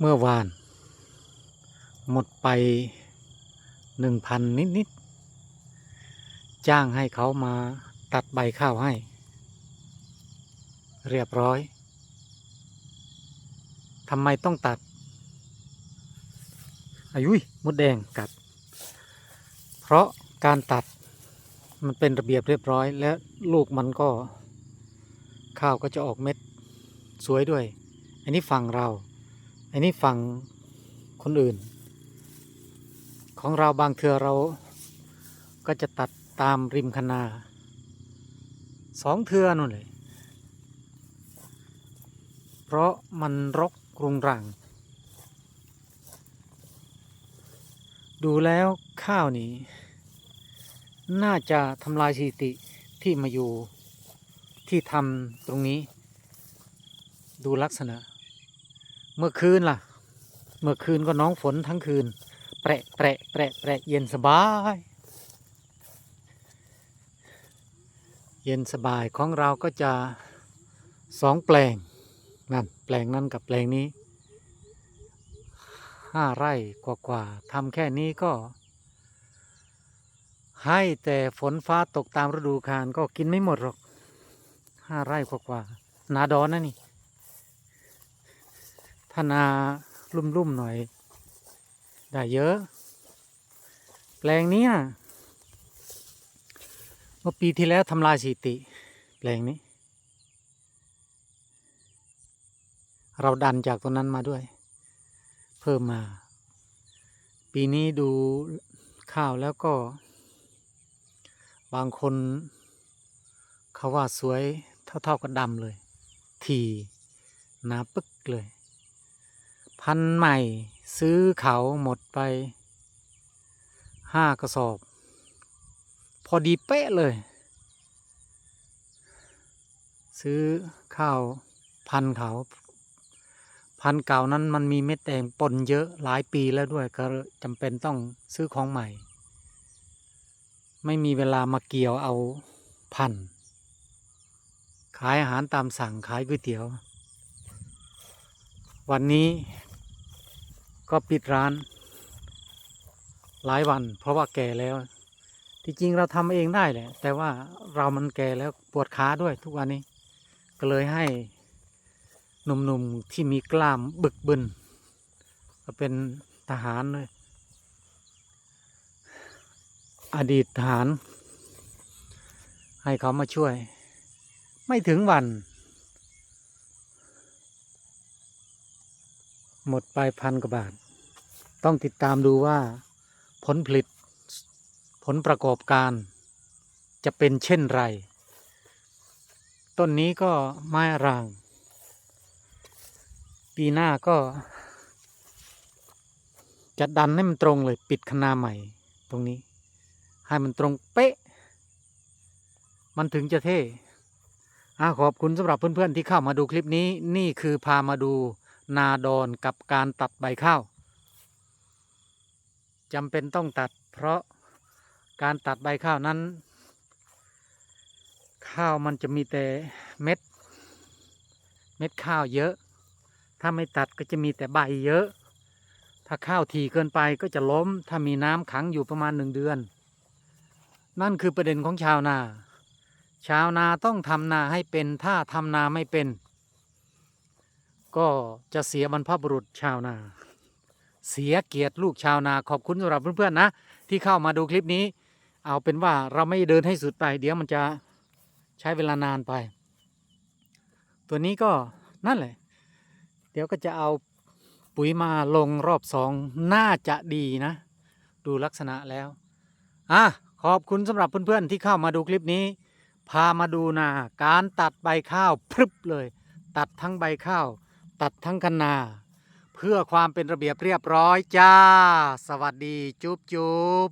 เมื่อวาน หมดไปหนึ่งพันนิด ๆ จ้างให้เขามาตัดใบข้าวให้ เรียบร้อยทำไมต้องตัด อายุยมดแดงกัด เพราะการตัดมันเป็นระเบียบเรียบร้อย และลูกมันก็ ข้าวก็จะออกเม็ดสวยด้วย อันนี้ฝั่งเรา อันนี้ฝั่งคนอื่น ของเราบางเทือเราก็จะตัดตามริมคนาสองเทือนู่นเลย เพราะมันรกรุงรัง ดูแล้วข้าวนี้ น่าจะทำลายสถิติที่มาอยู่ที่ทำตรงนี้ ดูลักษณะ เมื่อคืนล่ะ เมื่อคืนก็น้องฝนทั้งคืน แปะแปะแปะแปะเย็นสบาย เย็นสบายของเราก็จะสองแปลงนั่นแปลงนั้นกับแปลงนี้ห้าไร่กว่าๆทำแค่นี้ก็ ให้แต่ฝนฟ้าตกตามฤดูกาลก็กินไม่หมดหรอกห้าไร่กว่าๆนาดอนนะนี่ ถ้านาลุ่มๆหน่อย ได้เยอะ แปลงนี้ยเมื่อปีที่แล้วทำลายสถิติ แปลงนี้ เราดันจากตรงนั้นมาด้วย เพิ่มมา ปีนี้ดูข้าวแล้วก็ บางคนเขาว่าสวยเท่า ๆกับดำเลย ทีนาปึ๊กเลย พันใหม่ ซื้อเขาหมดไปห้ากระสอบ พอดีเป๊ะเลย ซื้อข้าวพันเขาพันเก่านั้นมันมีเม็ดแดงปนเยอะหลายปีแล้วด้วยก็จำเป็นต้องซื้อของใหม่ ไม่มีเวลามาเกี่ยวเอาพันขายอาหารตามสั่งขายก๋วยเตี๋ยว วันนี้ ก็ปิดร้านหลายวัน เพราะว่าแก่แล้ว ที่จริงเราทำเองได้แหละ แต่ว่าเรามันแก่แล้วปวดขาด้วยทุกวันนี้ ก็เลยให้หนุ่มๆที่มีกล้ามบึกบึนก็เป็นทหารเลยอดีตทหาร ให้เขามาช่วย ไม่ถึงวัน หมดไปพันกว่าบาท ต้องติดตามดูว่าผลผลิตผลประกอบการจะเป็นเช่นไร ต้นนี้ก็ไม้ราง ปีหน้าก็ จะดันให้มันตรงเลยปิดคนาใหม่ ตรงนี้ ให้มันตรงเป๊ะ มันถึงจะเท่อาขอบคุณสำหรับเพื่อนๆที่เข้ามาดูคลิปนี้นี่คือพามาดู นาดอนกับการตัดใบข้าวจำเป็นต้องตัดเพราะการตัดใบข้าวนั้น ข้าวมันจะมีแต่เม็ด เม็ดข้าวเยอะ ถ้าไม่ตัดก็จะมีแต่ใบเยอะ ถ้าข้าวถี่เกินไปก็จะล้ม ถ้ามีน้ำขังอยู่ประมาณหนึ่งเดือน นั่นคือประเด็นของชาวนา ชาวนาต้องทำนาให้เป็น ถ้าทำนาไม่เป็น ก็จะเสียบรรพบุรุษชาวนา เสียเกียรติลูกชาวนา ขอบคุณสำหรับเพื่อนๆนะ ที่เข้ามาดูคลิปนี้ เอาเป็นว่าเราไม่เดินให้สุดไป เดี๋ยวมันจะใช้เวลานานไป ตัวนี้ก็นั่นแหละ เดี๋ยวก็จะเอาปุ๋ยมาลงรอบสองน่าจะดีนะ ดูลักษณะแล้วอะขอบคุณสำหรับเพื่อนๆที่เข้ามาดูคลิปนี้ พามาดูนาการตัดใบข้าวพรึบเลย ตัดทั้งใบข้าว ตัดทั้งคะนา เพื่อความเป็นระเบียบเรียบร้อยจ้า สวัสดีจุ๊บจุ๊บ